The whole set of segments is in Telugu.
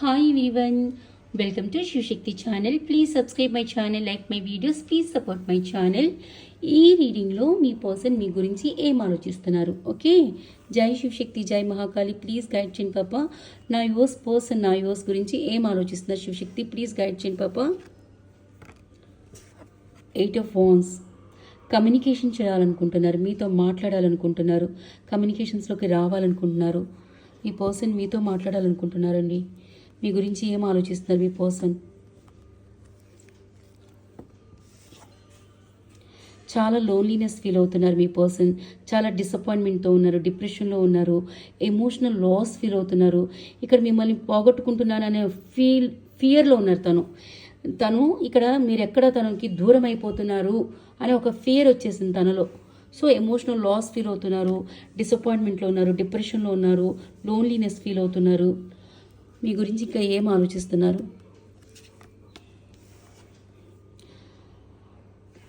Hi everyone welcome to Shivashakti channel please subscribe my channel like my videos please support my channel ఈ రీడింగ్లో మీ పర్సన్ మీ గురించి ఏం ఆలోచిస్తున్నారు? ఓకే జై శివశక్తి జై మహాకాళి. ప్లీజ్ గైడ్ చేయండి పాప. నా యువర్స్ పర్సన్ నా యువర్స్ గురించి ఏం ఆలోచిస్తున్నారు శివశక్తి ప్లీజ్ గైడ్ చేయండి పాప. ఎయిట్ ఆఫ్ ఫోన్స్ కమ్యూనికేషన్ చేయాలనుకుంటున్నారు. మీతో మాట్లాడాలనుకుంటున్నారు. కమ్యూనికేషన్స్లోకి రావాలనుకుంటున్నారు. మీ పర్సన్ మీతో మాట్లాడాలనుకుంటున్నారండి. మీ గురించి ఏం ఆలోచిస్తున్నారు మీ పర్సన్? చాలా లోన్లీనెస్ ఫీల్ అవుతున్నారు మీ పర్సన్. చాలా డిసప్పాయింట్మెంట్తో ఉన్నారు డిప్రెషన్లో ఉన్నారు ఎమోషనల్ లాస్ ఫీల్ అవుతున్నారు. ఇక్కడ మిమ్మల్ని పోగొట్టుకుంటున్నాననే ఫీల్ ఫియర్లో ఉన్నారు తను. తను ఇక్కడ మీరు ఎక్కడ తనకి దూరం అయిపోతున్నారు అనే ఒక ఫియర్ వచ్చేసింది తనలో. సో ఎమోషనల్ లాస్ ఫీల్ అవుతున్నారు డిసప్పాయింట్మెంట్లో ఉన్నారు డిప్రెషన్లో ఉన్నారు లోన్లీనెస్ ఫీల్ అవుతున్నారు. మీ గురించి ఇంకా ఏం ఆలోచిస్తున్నారు?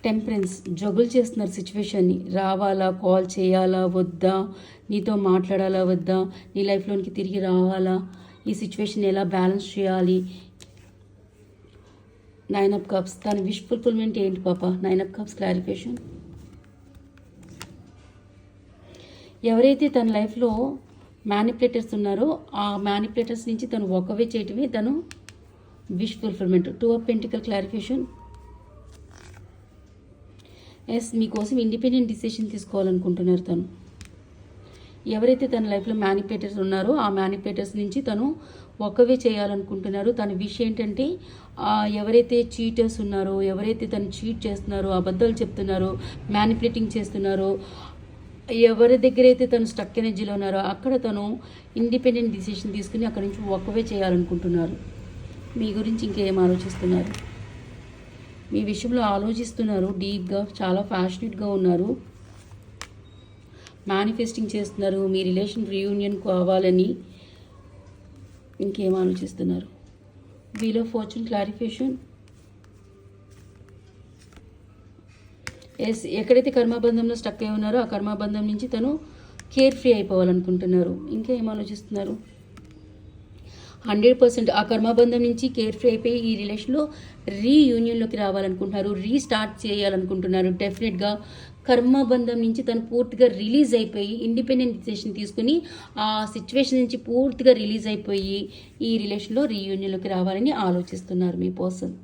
టెంపరెన్స్ జగులు చేస్తున్నారు సిచ్యువేషన్ని రావాలా కాల్ చేయాలా వద్దా? నీతో మాట్లాడాలా వద్దా? నీ లైఫ్లోనికి తిరిగి రావాలా? ఈ సిచ్యువేషన్ ఎలా బ్యాలెన్స్ చేయాలి? నైన్ అప్ కప్స్ తన విష్ ఫుల్ఫిల్మెంట్ ఏంటి పాప? Nine of cups clarification. ఎవరైతే తన లైఫ్లో మ్యానిపులేటర్స్ ఉన్నారో. ఆ మ్యానిపులేటర్స్ నుంచి తను ఒకవే చేయటమే తను wish fulfilment two of pentacle clarification yes మీకోసం ఇండిపెండెంట్ డిసిషన్ తీసుకోవాలనుకుంటున్నారు తను. ఎవరైతే తన లైఫ్లో మ్యానిపులేటర్స్ ఉన్నారో ఆ మ్యానిపులేటర్స్ నుంచి తను ఒకవే చేయాలనుకుంటున్నారు. తన విష్ ఏంటంటే ఎవరైతే చీటర్స్ ఉన్నారో ఎవరైతే తను చీట్ చేస్తున్నారో అబద్ధాలు చెప్తున్నారో మ్యానిపులేటింగ్ చేస్తున్నారో ఎవరి దగ్గర అయితే తను స్టక్ ఎనర్జీలో ఉన్నారో అక్కడ తను ఇండిపెండెంట్ డిసిషన్ తీసుకుని అక్కడి నుంచి ఒక్కవే చేయాలనుకుంటున్నారు. మీ గురించి ఇంకేం ఆలోచిస్తున్నారు? మీ విషయంలో ఆలోచిస్తున్నారు డీప్గా చాలా ఫ్యాషనేట్గా ఉన్నారు. మేనిఫెస్టింగ్ చేస్తున్నారు మీ రిలేషన్ రీయూనియన్ కావాలని ఇంకేం ఆలోచిస్తున్నారు? వీలో ఫార్చ్యూన్ క్లారిఫికేషన్ ఎస్ ఎక్కడైతే కర్మబంధంలో స్టక్ అయి ఉన్నారో ఆ కర్మబంధం నుంచి తను కేర్ ఫ్రీ అయిపోవాలనుకుంటున్నారు. ఇంకా ఏం ఆలోచిస్తున్నారు? హండ్రెడ్ పర్సెంట్ ఆ కర్మబంధం నుంచి కేర్ ఫ్రీ అయిపోయి ఈ రిలేషన్లో రీయూనియన్లోకి రావాలనుకుంటున్నారు రీస్టార్ట్ చేయాలనుకుంటున్నారు. డెఫినెట్గా కర్మబంధం నుంచి తను పూర్తిగా రిలీజ్ అయిపోయి ఇండిపెండెంట్ డిసిషన్ తీసుకుని ఆ సిచ్యువేషన్ నుంచి పూర్తిగా రిలీజ్ అయిపోయి ఈ రిలేషన్లో రీయూనియన్లోకి రావాలని ఆలోచిస్తున్నారు మీ పర్సన్